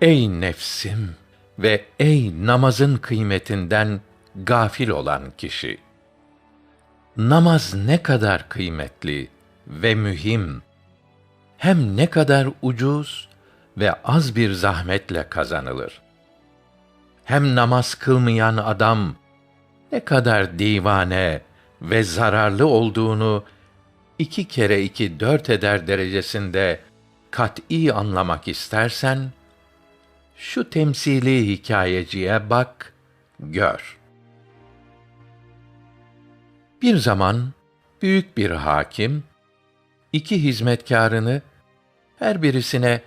Ey nefsim ve ey namazın kıymetinden gafil olan kişi! Namaz ne kadar kıymetli ve mühim, hem ne kadar ucuz ve az bir zahmetle kazanılır. Hem namaz kılmayan adam ne kadar divane ve zararlı olduğunu iki kere iki dört eder derecesinde kat'î anlamak istersen, şu temsili hikayeciye bak, gör. Bir zaman büyük bir hakim iki hizmetkarını her birisine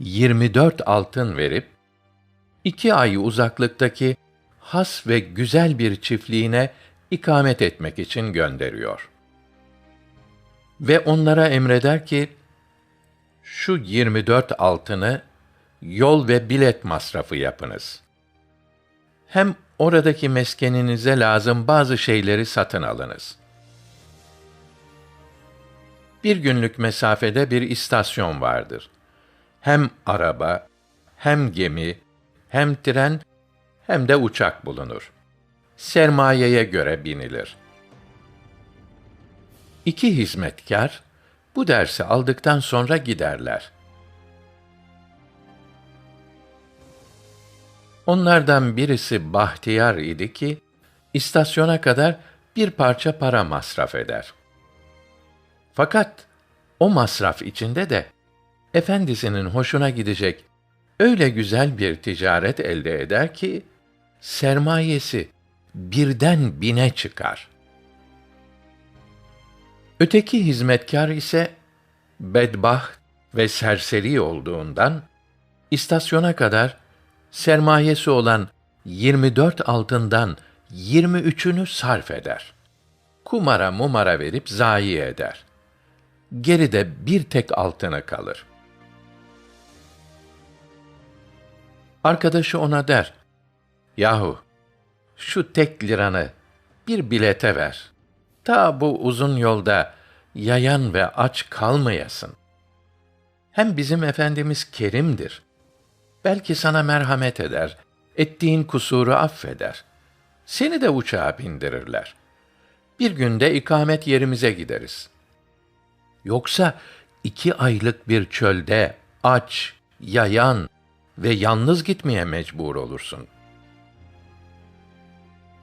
24 altın verip iki ay uzaklıktaki has ve güzel bir çiftliğine ikamet etmek için gönderiyor. Ve onlara emreder ki şu 24 altını yol ve bilet masrafı yapınız. Hem oradaki meskeninize lazım bazı şeyleri satın alınız. Bir günlük mesafede bir istasyon vardır. Hem araba, hem gemi, hem tren, hem de uçak bulunur. Sermayeye göre binilir. İki hizmetkar bu dersi aldıktan sonra giderler. Onlardan birisi bahtiyar idi ki istasyona kadar bir parça para masraf eder. Fakat o masraf içinde de efendisinin hoşuna gidecek öyle güzel bir ticaret elde eder ki sermayesi birden bine çıkar. Öteki hizmetkar ise bedbaht ve serseri olduğundan istasyona kadar sermayesi olan 24 altından 23'ünü sarf eder. Kumara mumara verip zayi eder. Geride bir tek altını kalır. Arkadaşı ona der, Yahu, şu tek liranı bir bilete ver. Ta bu uzun yolda yayan ve aç kalmayasın. Hem bizim Efendimiz kerimdir. Belki sana merhamet eder, ettiğin kusuru affeder. Seni de uçağa bindirirler. Bir günde ikamet yerimize gideriz. Yoksa iki aylık bir çölde aç, yayan ve yalnız gitmeye mecbur olursun.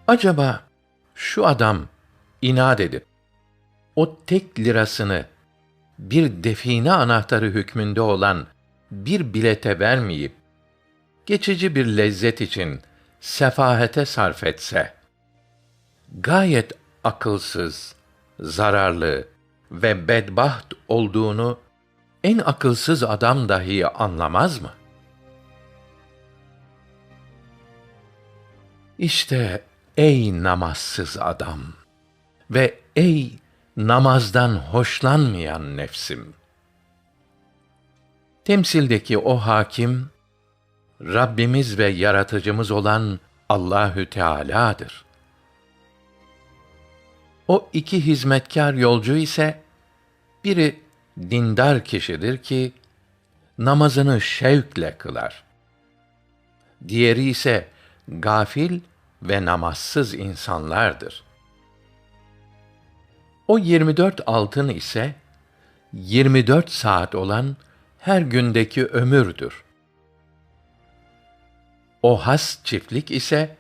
Acaba şu adam inat edip o tek lirasını bir define anahtarı hükmünde olan bir bilete vermeyip geçici bir lezzet için sefahete sarf etse gayet akılsız, zararlı ve bedbaht olduğunu en akılsız adam dahi anlamaz mı? İşte ey namazsız adam ve ey namazdan hoşlanmayan nefsim. Temsildeki o hakim Rabbimiz ve yaratıcımız olan Allahü Teala'dır. O iki hizmetkar yolcu ise biri dindar kişidir ki namazını şevkle kılar. Diğeri ise gafil ve namazsız insanlardır. O 24 altın ise 24 saat olan her gündeki ömürdür. O has çiftlik ise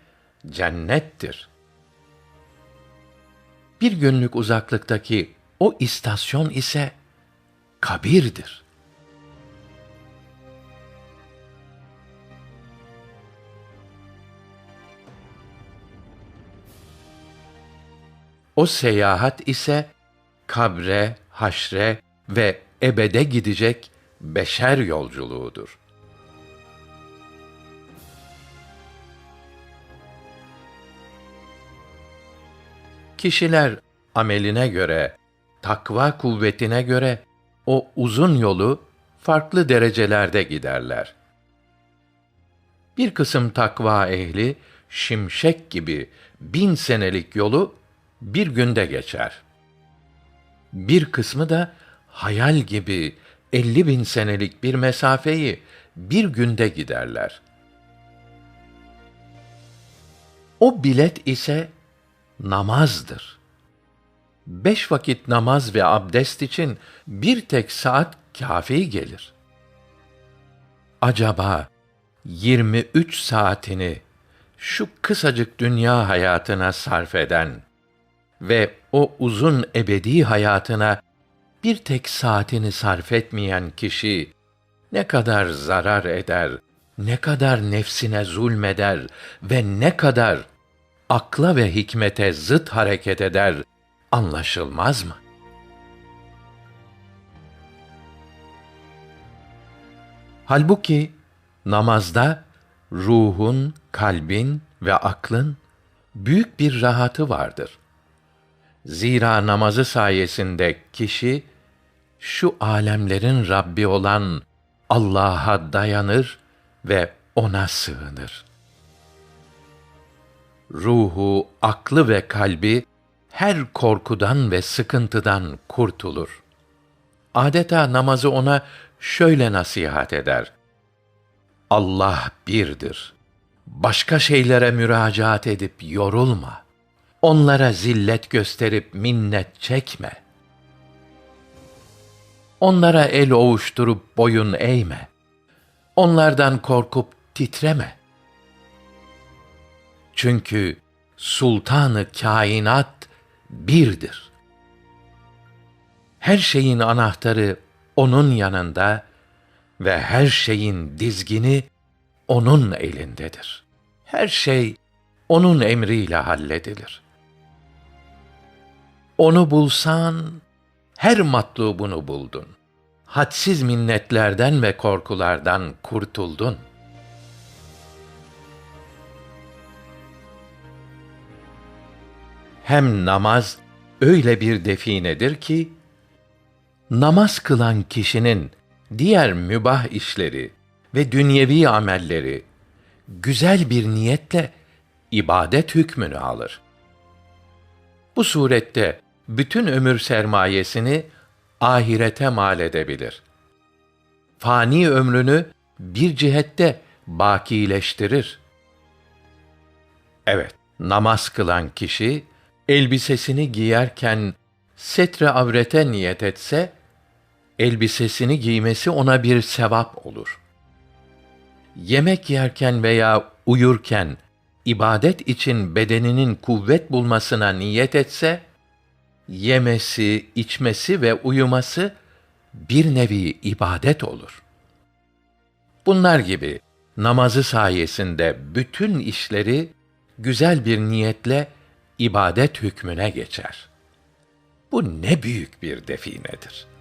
cennettir. Bir günlük uzaklıktaki o istasyon ise kabirdir. O seyahat ise kabre, haşre ve ebede gidecek beşer yolculuğudur. Kişiler ameline göre, takva kuvvetine göre o uzun yolu farklı derecelerde giderler. Bir kısım takva ehli şimşek gibi bin senelik yolu bir günde geçer. Bir kısmı da hayal gibi elli bin senelik bir mesafeyi bir günde giderler. O bilet ise namazdır. Beş vakit namaz ve abdest için bir tek saat kafi gelir. Acaba 23 saatini şu kısacık dünya hayatına sarf eden ve o uzun ebedi hayatına bir tek saatini sarf etmeyen kişi ne kadar zarar eder, ne kadar nefsine zulmeder ve ne kadar akla ve hikmete zıt hareket eder anlaşılmaz mı? Halbuki namazda ruhun, kalbin ve aklın büyük bir rahatı vardır. Zira namazı sayesinde kişi şu alemlerin Rabbi olan Allah'a dayanır ve ona sığınır. Ruhu, aklı ve kalbi her korkudan ve sıkıntıdan kurtulur. Adeta namazı ona şöyle nasihat eder. Allah birdir. Başka şeylere müracaat edip yorulma. Onlara zillet gösterip minnet çekme. Onlara el ovuşturup boyun eğme. Onlardan korkup titreme. Çünkü sultanı kainat birdir. Her şeyin anahtarı onun yanında ve her şeyin dizgini onun elindedir. Her şey onun emriyle halledilir. Onu bulsan her matlubunu buldun. Hadsiz minnetlerden ve korkulardan kurtuldun. Hem namaz öyle bir definedir ki namaz kılan kişinin diğer mübah işleri ve dünyevi amelleri güzel bir niyetle ibadet hükmünü alır. Bu surette bütün ömür sermayesini ahirete mal edebilir. Fani ömrünü bir cihette bakileştirir. Evet, namaz kılan kişi elbisesini giyerken setre avrete niyet etse elbisesini giymesi ona bir sevap olur. Yemek yerken veya uyurken ibadet için bedeninin kuvvet bulmasına niyet etse yemesi, içmesi ve uyuması bir nevi ibadet olur. Bunlar gibi namazı sayesinde bütün işleri güzel bir niyetle ibadet hükmüne geçer. Bu ne büyük bir definedir.''